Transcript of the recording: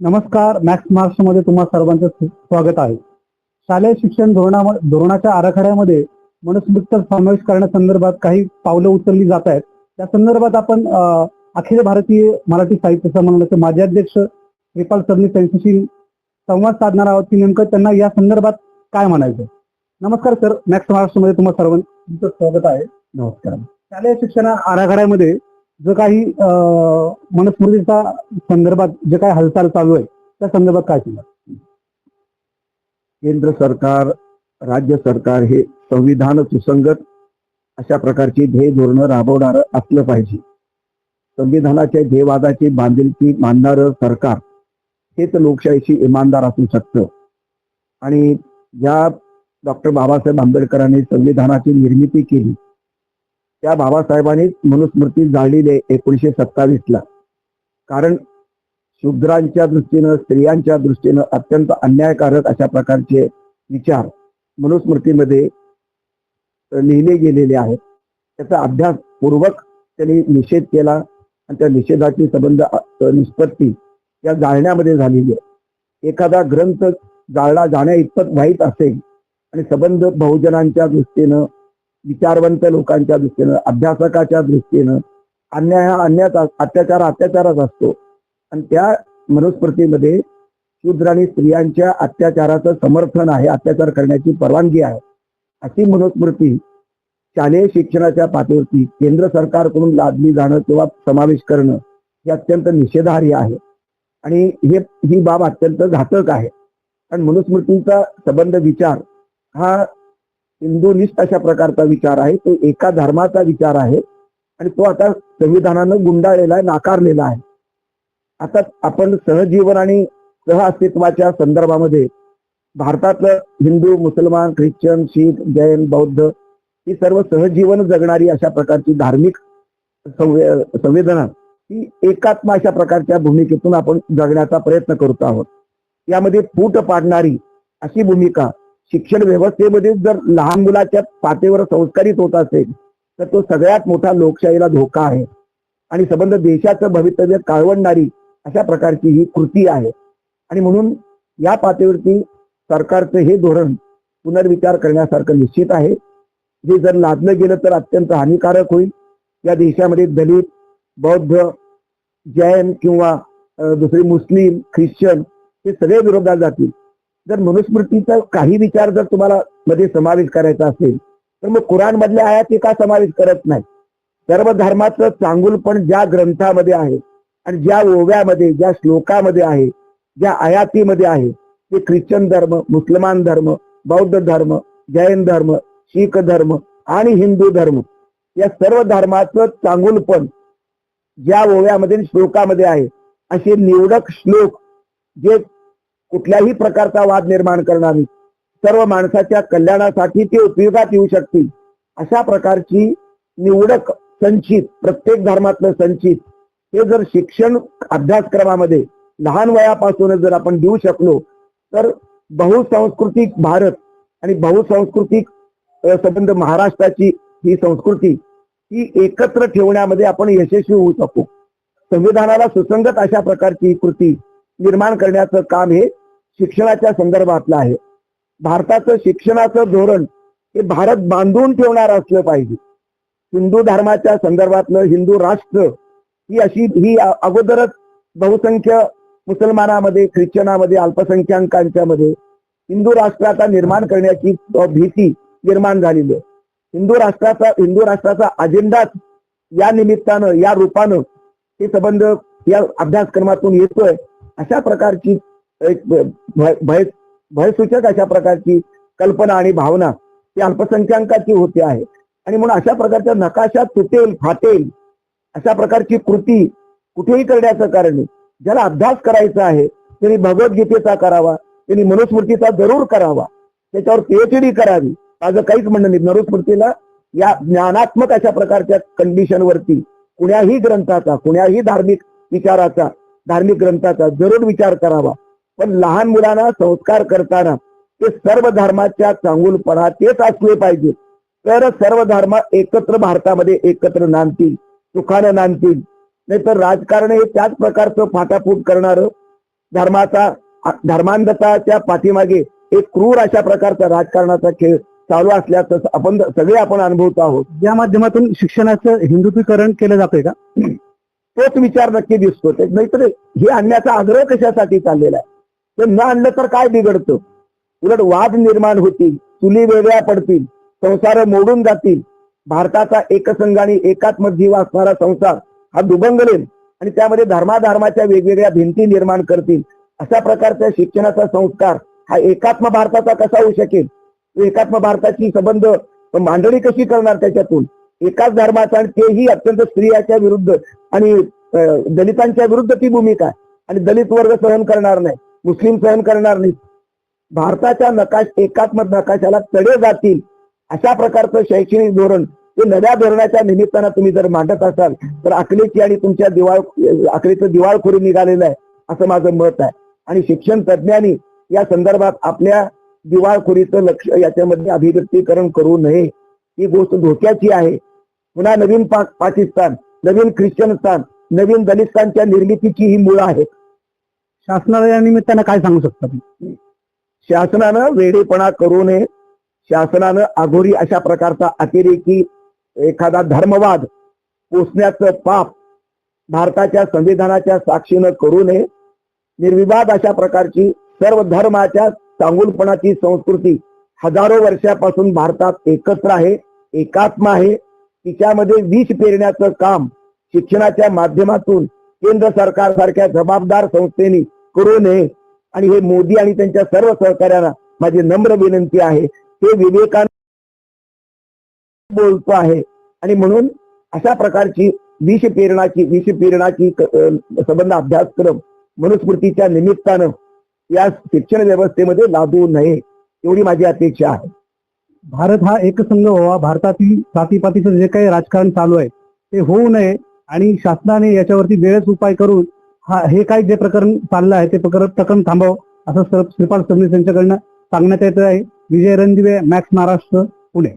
नमस्कार मॅक्स मार्क्समध्ये तुम्हा सर्वांचं स्व- स्वागत आहे. शालेय शिक्षण धोरणा धोरणाच्या आराखड्यामध्ये मनुस्मृत समावेश करण्यासंदर्भात काही पावलं उचलली जात आहेत. त्या संदर्भात आपण अखिल भारतीय मराठी साहित्य संमेलनाचे माजी अध्यक्ष श्रीपाल सबनीस यांच्याशी संवाद साधणार आहोत. की नेमकं त्यांना या संदर्भात काय म्हणायचं? नमस्कार सर मॅक्स महाराष्ट्रमध्ये तुम्हा सर्वांचं स्वागत आहे. नमस्कार. शालेय शिक्षण आराखड्यामध्ये जो काही अं, संदर्भात जे काही हालचाल चालू आहे त्या संदर्भात काय सांगा केंद्र सरकार राज्य सरकार हे संविधान सुसंगत अशा प्रकारची ध्येय धोरणं राबवणार असलं पाहिजे. संविधानाच्या ध्येयवादाची बांधिलकी मानणारं सरकार हेच लोकशाहीशी इमानदार असू शकतं. आणि ज्या डॉक्टर बाबासाहेब आंबेडकरांनी संविधानाची निर्मिती केली त्या बाबासाहेबांनीच मनुस्मृती जाळलेली आहे एकोणीशे सत्तावीसला. कारण शूद्रांच्या दृष्टीनं स्त्रियांच्या दृष्टीनं अत्यंत अन्यायकारक अशा प्रकारचे विचार मनुस्मृतीमध्ये लिहिले गेलेले आहेत. त्याचा अभ्यासपूर्वक त्यांनी निषेध केला आणि त्या निषेधाची संबंध निष्पत्ती या जाळण्यामध्ये झालेली आहे. एखादा ग्रंथ जाळला जाण्या इतपत वाईट असेल आणि संबंध बहुजनांच्या दृष्टीनं विचारवंत लोकांच्या दृष्टीनं अभ्यासकाच्या दृष्टीनं अन्याय हा अन्याय अत्याचार अत्याचारच असतो. आणि त्या मनुस्मृतीमध्ये शूद्र आणि स्त्रियांच्या अत्याचाराचं समर्थन आहे अत्याचार करण्याची परवानगी आहे. अशी मनुस्मृती शालेय शिक्षणाच्या पातळीवरती केंद्र सरकारकडून लादली जाणं किंवा समावेश करणं हे अत्यंत निषेधार्ह आहे. आणि हे ही बाब अत्यंत घातक आहे. कारण मनुस्मृतीचा संबंध विचार हा हिंदुनिस्ट अशा प्रकारचा विचार आहे. तो एका धर्माचा विचार आहे. आणि तो आता संविधानानं गुंडाळलेला आहे नाकारलेला आहे. आता आपण सहजीवन आणि सहअस्तित्वाच्या संदर्भामध्ये भारतातलं हिंदू मुसलमान ख्रिश्चन शीख जैन बौद्ध ही सर्व सहजीवन जगणारी अशा प्रकारची धार्मिक संवे- संवेदना ही एकात्म अशा प्रकारच्या भूमिकेतून आपण जगण्याचा प्रयत्न करतो आहोत. यामध्ये फूट पाडणारी अशी भूमिका शिक्षण व्यवस्थेमध्ये जर लहान मुलाच्या पातेवर संस्कारित होत असेल तर तो सगळ्यात मोठा लोकशाहीला धोका आहे. आणि संबंध देशाचं भवितव्य काळवणणारी अशा प्रकारची ही कृती आहे. आणि म्हणून या पातळीवरती सरकारचं हे धोरण पुनर्विचार करण्यासारखं निश्चित आहे. जे जर लादलं गेलं तर अत्यंत हानिकारक होईल. या देशामध्ये दलित बौद्ध जैन किंवा दुसरे मुस्लिम ख्रिश्चन हे सगळे विरोधात जातील. जर मनुस्मृतीचा काही विचार जर तुम्हाला मध्ये समावेश करायचा असेल तर मग कुराण मधल्या आयात ते का समावेश करत नाही सर्व धर्माचं चांगुलपण ज्या ग्रंथामध्ये आहे आणि ज्या ओव्यामध्ये ज्या श्लोकामध्ये आहे ज्या आयातीमध्ये आहे ते ख्रिश्चन धर्म मुसलमान धर्म बौद्ध धर्म जैन धर्म शीख धर्म आणि हिंदू धर्म या सर्व धर्माचं चांगुलपण ज्या ओव्यामध्ये श्लोकामध्ये आहे असे निवडक श्लोक जे कुठल्याही प्रकारचा वाद निर्माण करणारी सर्व माणसाच्या कल्याणासाठी ते उपयोगात येऊ शकतील. अशा प्रकारची निवडक संचित प्रत्येक धर्मातलं संचित हे जर शिक्षण अभ्यासक्रमामध्ये लहान वयापासूनच जर आपण देऊ शकलो तर बहुसंस्कृतिक भारत आणि बहुसंस्कृतिक संबंध महाराष्ट्राची ही संस्कृती ही एकत्र ठेवण्यामध्ये आपण यशस्वी होऊ शकू. संविधानाला सुसंगत अशा प्रकारची कृती निर्माण करण्याचं काम हे शिक्षणाच्या संदर्भातलं आहे. भारताचं शिक्षणाचं धोरण हे भारत बांधून ठेवणार असलं पाहिजे. हिंदू धर्माच्या संदर्भातलं हिंदू राष्ट्र ही अशी ही अगोदरच बहुसंख्य मुसलमानामध्ये ख्रिश्चनामध्ये अल्पसंख्याकांच्या मध्ये हिंदू राष्ट्राचा निर्माण करण्याची भीती निर्माण झालेली आहे. हिंदू राष्ट्राचा हिंदू राष्ट्राचा अजेंडाच या निमित्तानं या रूपानं हे संबंध या अभ्यासक्रमातून येतोय. अशा प्रकारची एक भय भयसूचक अशा प्रकारची कल्पना आणि भावना ती अल्पसंख्याकाची होती आहे. आणि म्हणून अशा प्रकारच्या नकाशा तुटेल फाटेल अशा प्रकारची कृती कुठेही करण्याचं कारण नाही. ज्याला अभ्यास करायचा आहे त्यांनी भगवद्गीतेचा करावा त्यांनी मनुस्मृतीचा जरूर करावा त्याच्यावर पीएचडी करावी माझं काहीच म्हणणं नाही. मनुस्मृतीला या ज्ञानात्मक अशा प्रकारच्या कंडिशन वरती कुण्याही ग्रंथाचा कुण्याही धार्मिक विचाराचा धार्मिक ग्रंथाचा जरूर विचार करावा. पण लहान मुलांना संस्कार करताना ते सर्व धर्माच्या चांगुलपणा तेच असले पाहिजे. तर सर्व धर्म एकत्र भारतामध्ये एकत्र नांदतील सुखानं नांदतील. नाहीतर राजकारण हे त्याच प्रकारचं फाटाफूट करणारं. धर्माचा धर्मांधताच्या पाठीमागे एक क्रूर अशा प्रकारचा राजकारणाचा खेळ चालू असल्याचं आपण सगळे आपण अनुभवतो आहोत. या माध्यमातून शिक्षणाचं हिंदुत्वीकरण केलं जातंय का? तोच विचार नक्की दिसतो ते नाहीतर हे आणण्याचा आग्रह कशासाठी चाललेला आहे? ते न आणलं तर काय बिघडतं? उलट वाद निर्माण होतील चुली वेगळ्या पडतील संसार मोडून जातील. भारताचा एकसंघ आणि एकात्म जीव असणारा संसार हा दुबंगलेल आणि त्यामध्ये धर्माधर्माच्या वेगवेगळ्या भिंती निर्माण करतील. अशा प्रकारच्या शिक्षणाचा संस्कार हा एकात्म भारताचा कसा होऊ शकेल? एकात्म भारताची संबंध मांडणी कशी करणार त्याच्यातून? एकाच धर्माचा आणि तेही अत्यंत स्त्रियाच्या विरुद्ध आणि दलितांच्या विरुद्ध ती भूमिका आणि दलित वर्ग सहन करणार नाही. मुस्लिम सहन करणार नाही भारताच्या नकाश एकात्म नकाशाला तडे जातील. अशा प्रकारचं शैक्षणिक धोरण ते नव्या धोरणाच्या निमित्तानं तुम्ही जर मांडत असाल तर अकलेची आणि तुमच्या दिवाळ अकलेचं दिवाळखोरी निघालेलं आहे असं माझं मत आहे. आणि शिक्षण तज्ज्ञांनी या संदर्भात आपल्या दिवाळखोरीचं लक्ष याच्यामध्ये अभिव्यक्तीकरण करू नये. ही गोष्ट धोक्याची आहे. पुन्हा नवीन पाकिस्तान नवीन ख्रिश्चनस्तान नवीन दलितांच्या निर्मितीची ही मुळं आहेत. शासनाला या निमित्तानं काय सांगू शकता शासनानं वेडेपणा करू नये. शासनानं अघोरी अशा प्रकारचा अतिरेकी एखादा धर्मवाद पोचण्याचं पाप भारताच्या संविधानाच्या साक्षीनं करू नये. निर्विवाद अशा प्रकारची सर्व धर्माच्या चांगुलपणाची संस्कृती हजारो वर्षापासून भारतात एकत्र आहे एकात्म आहे. तिच्यामध्ये विष पेरण्याचं काम शिक्षणाच्या माध्यमातून केंद्र सरकार सारख्या जबाबदार संस्थेनी करू नये. आणि हे मोदी आणि त्यांच्या सर्व सहकार्यांना माझी नम्र विनंती आहे. ते विवेकान बोलतो आहे. आणि म्हणून अशा प्रकारची विष पेरणाची विष पेरणाची संबंध अभ्यासक्रम मनुस्मृतीच्या निमित्तानं या शिक्षण व्यवस्थेमध्ये लादू नये एवढी माझी अपेक्षा आहे. भारत हा एकसंघ व्हावा. भारतातील जातीपातीचं जे काही राजकारण चालू आहे ते होऊ नये. आणि शासनाने याच्यावरती वेळेच उपाय करून हा हे काय जे प्रकरण चाललं आहे ते प्रकरण प्रकरण थांबावं असं सर- श्रीपाल फडणवीस यांच्याकडनं सांगण्यात येत आहे. विजय रणदिवे मॅक्स महाराष्ट्र पुणे.